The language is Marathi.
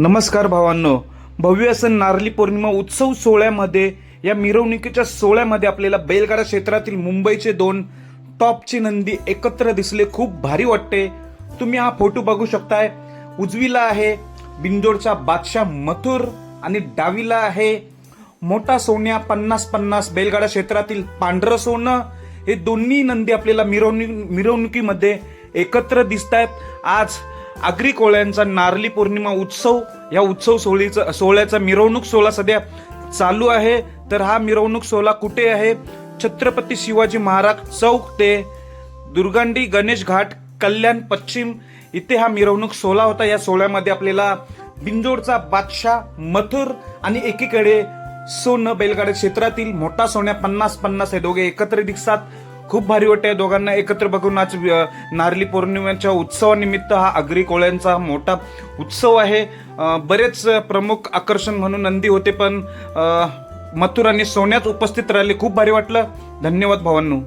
नमस्कार भावांनो. भव्य असं नारली पौर्णिमा उत्सव सोहळ्यामध्ये या मिरवणुकीच्या सोहळ्यामध्ये आपल्याला बैलगाडा क्षेत्रातील मुंबईचे दोन टॉपची नंदी एकत्र दिसले. खूप भारी वाटते. तुम्ही हा फोटो बघू शकताय. उजवीला आहे बिंदोडचा बादशाह मथुर आणि डावीला आहे मोठा सोन्या पन्नास पन्नास बैलगाडा क्षेत्रातील पांढरं सोनं. हे दोन्ही नंदी आपल्याला मिरवणुक मिरवणुकीमध्ये एकत्र दिसत आहेत आज आगरी कोळ्यांचा नारली पौर्णिमा उत्सव या उत्सव सोहळीचा सोहळ्याचा मिरवणूक सोहळा सध्या चालू आहे. तर हा मिरवणूक सोहळा कुठे आहे? छत्रपती शिवाजी महाराज चौक ते दुर्गांडी गणेश घाट कल्याण पश्चिम. इथे हा मिरवणूक सोहळा होता. या सोहळ्यामध्ये आपल्याला बिंजोडचा बादशाह मथुर आणि एकीकडे सोनं बैलगाड्या क्षेत्रातील मोठा सोन्या पन्नास पन्नास हे दोघे एकत्र दिसतात खूप भारी वाटते दोघांना एकत्र बघून आज नारली पौर्णिमेच्या उत्सवानिमित्त हा आगरी कोळ्यांचा मोठा उत्सव आहे. बरेच प्रमुख आकर्षण म्हणून नंदी होते पण मथुरांनी सोन्यात उपस्थित राहिले. खूप भारी वाटलं. धन्यवाद भावांनो.